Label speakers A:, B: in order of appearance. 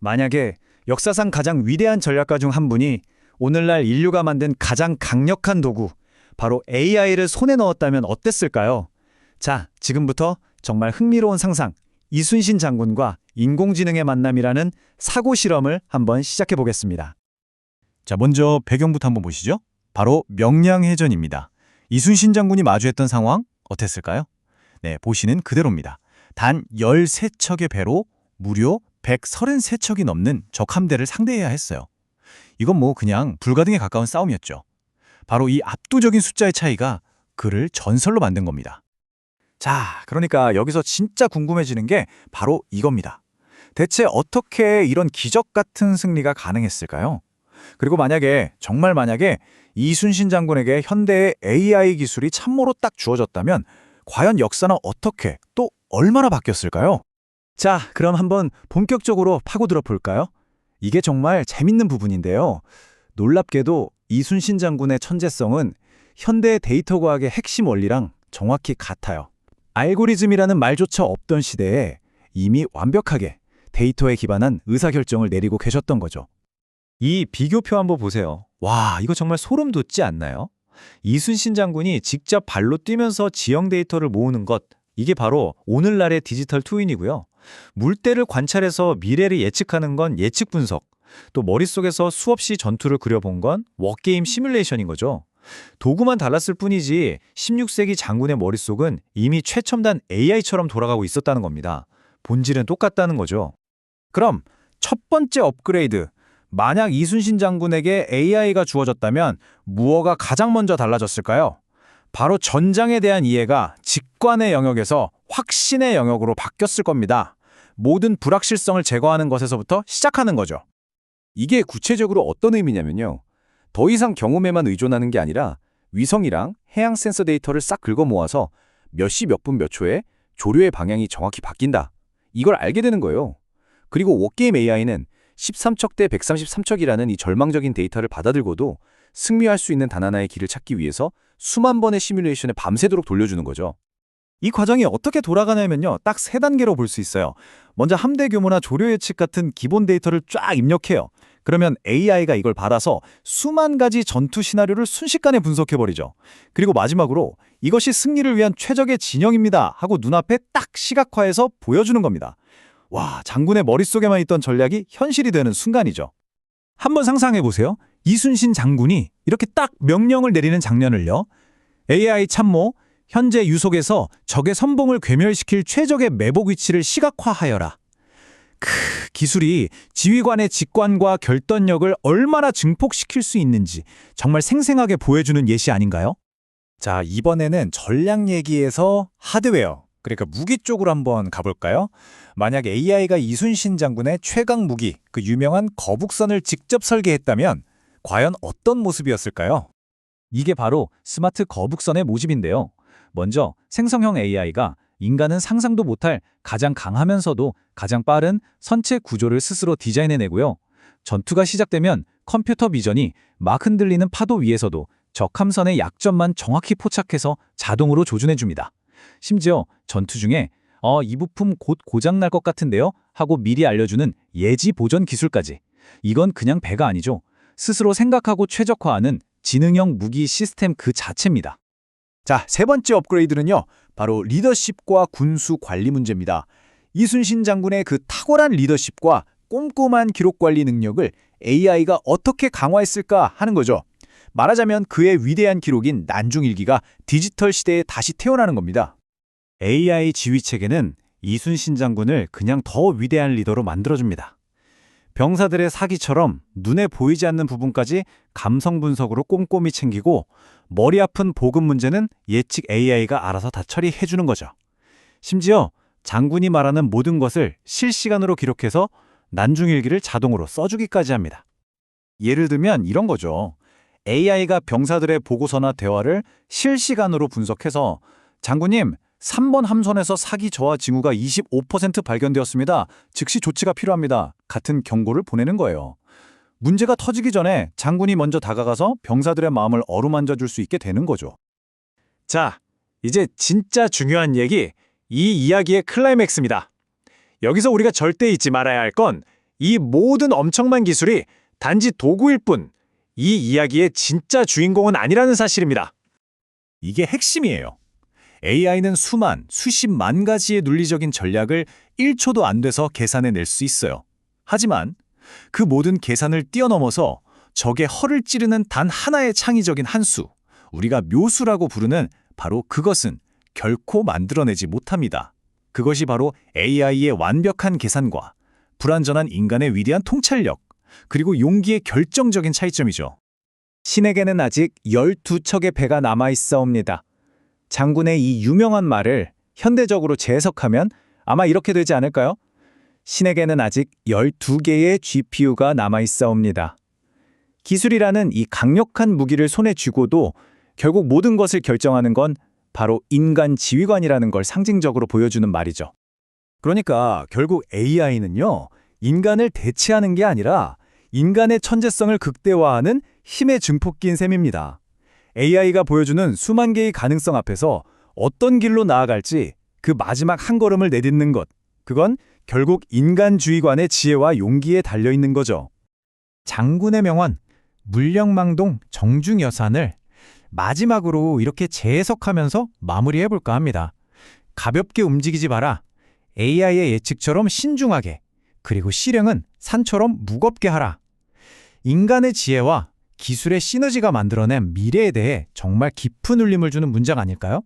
A: 만약에 역사상 가장 위대한 전략가 중 한 분이 오늘날 인류가 만든 가장 강력한 도구, 바로 AI를 손에 넣었다면 어땠을까요? 자, 지금부터 정말 흥미로운 상상, 이순신 장군과 인공지능의 만남이라는 사고 실험을 한번 시작해 보겠습니다. 자, 먼저 배경부터 한번 보시죠. 바로 명량해전입니다. 이순신 장군이 마주했던 상황 어땠을까요? 네, 보시는 그대로입니다. 단 13척의 배로 무려 133척이 넘는 적 함대를 상대해야 했어요. 이건 뭐 그냥 불가능에 가까운 싸움이었죠. 바로 이 압도적인 숫자의 차이가 그를 전설로 만든 겁니다. 자, 그러니까 여기서 진짜 궁금해지는 게 바로 이겁니다. 대체 어떻게 이런 기적 같은 승리가 가능했을까요? 그리고 만약에, 정말 만약에 이순신 장군에게 현대의 AI 기술이 참모로 딱 주어졌다면 과연 역사는 어떻게 또 얼마나 바뀌었을까요? 자, 그럼 한번 본격적으로 파고들어 볼까요? 이게 정말 재밌는 부분인데요. 놀랍게도 이순신 장군의 천재성은 현대 데이터 과학의 핵심 원리랑 정확히 같아요. 알고리즘이라는 말조차 없던 시대에 이미 완벽하게 데이터에 기반한 의사결정을 내리고 계셨던 거죠. 이 비교표 한번 보세요. 와, 이거 정말 소름 돋지 않나요? 이순신 장군이 직접 발로 뛰면서 지형 데이터를 모으는 것, 이게 바로 오늘날의 디지털 트윈이고요. 물때를 관찰해서 미래를 예측하는 건 예측 분석, 또 머릿속에서 수없이 전투를 그려본 건 워게임 시뮬레이션인 거죠. 도구만 달랐을 뿐이지 16세기 장군의 머릿속은 이미 최첨단 AI처럼 돌아가고 있었다는 겁니다. 본질은 똑같다는 거죠. 그럼 첫 번째 업그레이드, 만약 이순신 장군에게 AI가 주어졌다면 무엇가 가장 먼저 달라졌을까요? 바로 전장에 대한 이해가 직관의 영역에서 확신의 영역으로 바뀌었을 겁니다. 모든 불확실성을 제거하는 것에서부터 시작하는 거죠. 이게 구체적으로 어떤 의미냐면요. 더 이상 경험에만 의존하는 게 아니라 위성이랑 해양 센서 데이터를 싹 긁어 모아서 몇 시 몇 분 몇 초에 조류의 방향이 정확히 바뀐다. 이걸 알게 되는 거예요. 그리고 워게임 AI는 13척 대 133척이라는 이 절망적인 데이터를 받아들고도 승리할 수 있는 단 하나의 길을 찾기 위해서 수만 번의 시뮬레이션을 밤새도록 돌려주는 거죠. 이 과정이 어떻게 돌아가냐면요. 딱 세 단계로 볼 수 있어요. 먼저 함대 규모나 조류 예측 같은 기본 데이터를 쫙 입력해요. 그러면 AI가 이걸 받아서 수만 가지 전투 시나리오를 순식간에 분석해버리죠. 그리고 마지막으로 이것이 승리를 위한 최적의 진영입니다 하고 눈앞에 딱 시각화해서 보여주는 겁니다. 와, 장군의 머릿속에만 있던 전략이 현실이 되는 순간이죠. 한번 상상해 보세요. 이순신 장군이 이렇게 딱 명령을 내리는 장면을요. AI 참모, 현재 유속에서 적의 선봉을 괴멸시킬 최적의 매복 위치를 시각화하여라. 크, 기술이 지휘관의 직관과 결단력을 얼마나 증폭시킬 수 있는지 정말 생생하게 보여주는 예시 아닌가요? 자, 이번에는 전략 얘기에서 하드웨어, 그러니까 무기 쪽으로 한번 가볼까요? 만약 AI가 이순신 장군의 최강 무기, 그 유명한 거북선을 직접 설계했다면 과연 어떤 모습이었을까요? 이게 바로 스마트 거북선의 모집인데요. 먼저 생성형 AI가 인간은 상상도 못할 가장 강하면서도 가장 빠른 선체 구조를 스스로 디자인해내고요. 전투가 시작되면 컴퓨터 비전이 막 흔들리는 파도 위에서도 적함선의 약점만 정확히 포착해서 자동으로 조준해줍니다. 심지어 전투 중에 어, 이 부품 곧 고장날 것 같은데요? 하고 미리 알려주는 예지 보전 기술까지. 이건 그냥 배가 아니죠. 스스로 생각하고 최적화하는 지능형 무기 시스템 그 자체입니다. 자, 세 번째 업그레이드는요. 바로 리더십과 군수 관리 문제입니다. 이순신 장군의 그 탁월한 리더십과 꼼꼼한 기록 관리 능력을 AI가 어떻게 강화했을까 하는 거죠. 말하자면 그의 위대한 기록인 난중일기가 디지털 시대에 다시 태어나는 겁니다. AI 지휘 체계는 이순신 장군을 그냥 더 위대한 리더로 만들어줍니다. 병사들의 사기처럼 눈에 보이지 않는 부분까지 감성 분석으로 꼼꼼히 챙기고 머리 아픈 보급 문제는 예측 AI가 알아서 다 처리해 주는 거죠. 심지어 장군이 말하는 모든 것을 실시간으로 기록해서 난중일기를 자동으로 써주기까지 합니다. 예를 들면 이런 거죠. AI가 병사들의 보고서나 대화를 실시간으로 분석해서 장군님, 3번 함선에서 사기 저하 징후가 25% 발견되었습니다. 즉시 조치가 필요합니다. 같은 경고를 보내는 거예요. 문제가 터지기 전에 장군이 먼저 다가가서 병사들의 마음을 어루만져 줄 수 있게 되는 거죠. 자, 이제 진짜 중요한 얘기, 이 이야기의 클라이맥스입니다. 여기서 우리가 절대 잊지 말아야 할 건 이 모든 엄청난 기술이 단지 도구일 뿐, 이 이야기의 진짜 주인공은 아니라는 사실입니다. 이게 핵심이에요. AI는 수만, 수십만 가지의 논리적인 전략을 1초도 안 돼서 계산해낼 수 있어요. 하지만 그 모든 계산을 뛰어넘어서 적의 허를 찌르는 단 하나의 창의적인 한 수, 우리가 묘수라고 부르는 바로 그것은 결코 만들어내지 못합니다. 그것이 바로 AI의 완벽한 계산과 불완전한 인간의 위대한 통찰력, 그리고 용기의 결정적인 차이점이죠. 신에게는 아직 12척의 배가 남아있사옵니다. 장군의 이 유명한 말을 현대적으로 재해석하면 아마 이렇게 되지 않을까요? 신에게는 아직 12개의 GPU가 남아있사옵니다. 기술이라는 이 강력한 무기를 손에 쥐고도 결국 모든 것을 결정하는 건 바로 인간 지휘관이라는 걸 상징적으로 보여주는 말이죠. 그러니까 결국 AI는요, 인간을 대체하는 게 아니라 인간의 천재성을 극대화하는 힘의 증폭기인 셈입니다. AI가 보여주는 수만 개의 가능성 앞에서 어떤 길로 나아갈지 그 마지막 한 걸음을 내딛는 것, 그건 결국 인간주의관의 지혜와 용기에 달려 있는 거죠. 장군의 명언, 물령망동 정중여산을 마지막으로 이렇게 재해석하면서 마무리해볼까 합니다. 가볍게 움직이지 마라. AI의 예측처럼 신중하게, 그리고 실행은 산처럼 무겁게 하라. 인간의 지혜와 기술의 시너지가 만들어낸 미래에 대해 정말 깊은 울림을 주는 문장 아닐까요?